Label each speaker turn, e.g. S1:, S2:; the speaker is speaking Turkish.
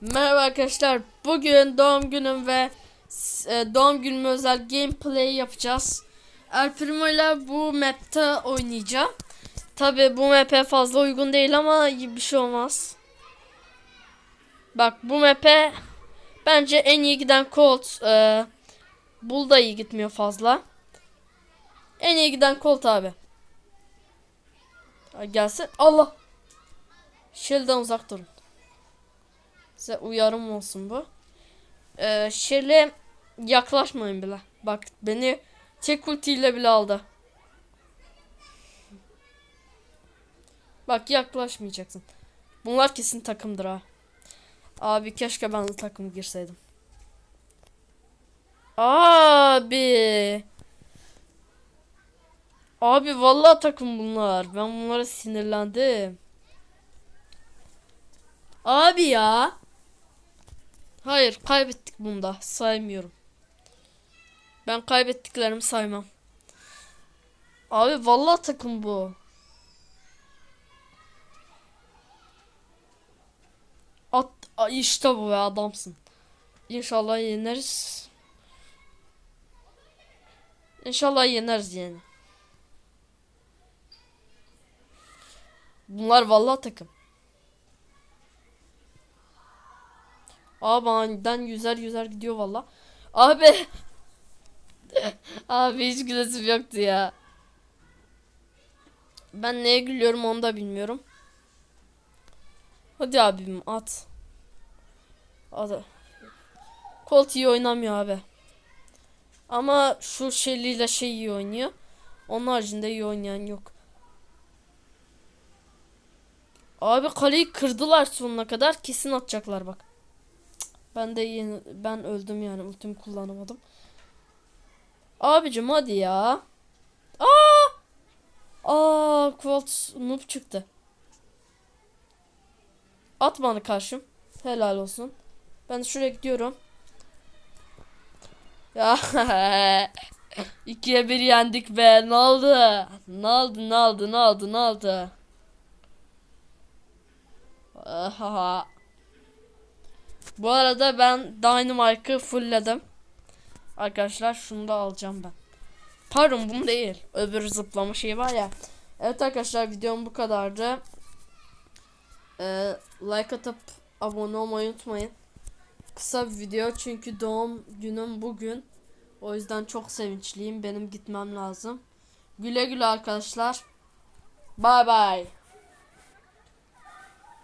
S1: Merhaba arkadaşlar. Bugün doğum günüm ve e, doğum günüme özel gameplay yapacağız. El Primo ile bu map'te oynayacağım. Tabi bu map'e fazla uygun değil ama bir şey olmaz. Bak bu map'e bence en iyi giden Colt. E, Bull da iyi gitmiyor fazla. En iyi giden Colt abi. Gelsin. Allah. Shell'den uzak durun. Size uyarım olsun bu. Ee, Shell'e yaklaşmayın bile. Bak beni tek ultiyle bile aldı. Bak yaklaşmayacaksın. Bunlar kesin takımdır ha. Abi keşke ben de takım girseydim. Abi. Abi vallahi takım bunlar. Ben bunlara sinirlendim. Abi ya. Hayır kaybettik bunda. Saymıyorum. Ben kaybettiklerimi saymam. Abi vallahi takım bu. At işte bu be adamsın. İnşallah yeneriz. İnşallah yeneriz yani. Bunlar vallahi takım. Abi aniden yüzer yüzer gidiyor valla. Abi. Abi hiç gülesim yoktu ya. Ben neye gülüyorum onu da bilmiyorum. Hadi abim at. Hadi. Colt iyi oynamıyor abi. Ama şu Shelly ile şey iyi oynuyor. Onun haricinde iyi oynayan yok. Abi kaleyi kırdılar sonuna kadar. Kesin atacaklar bak. Ben de yeni ben öldüm yani ultimi kullanamadım. Abicim hadi ya. Aa! Aa, Colt noob çıktı. At bana karşım. Helal olsun. Ben şuraya gidiyorum. Ya ikiye bir yendik be. Ne oldu? Ne oldu? Ne oldu? Ne oldu? Ne oldu? Ahaha. Bu arada ben Dynamite'ı fullledim. Arkadaşlar şunu da alacağım ben. Pardon bunu değil. Öbür zıplama şeyi var ya. Evet arkadaşlar videom bu kadardı. Ee, like atıp abone olmayı unutmayın. Kısa bir video çünkü doğum günüm bugün. O yüzden çok sevinçliyim. Benim gitmem lazım. Güle güle arkadaşlar. Bye bye.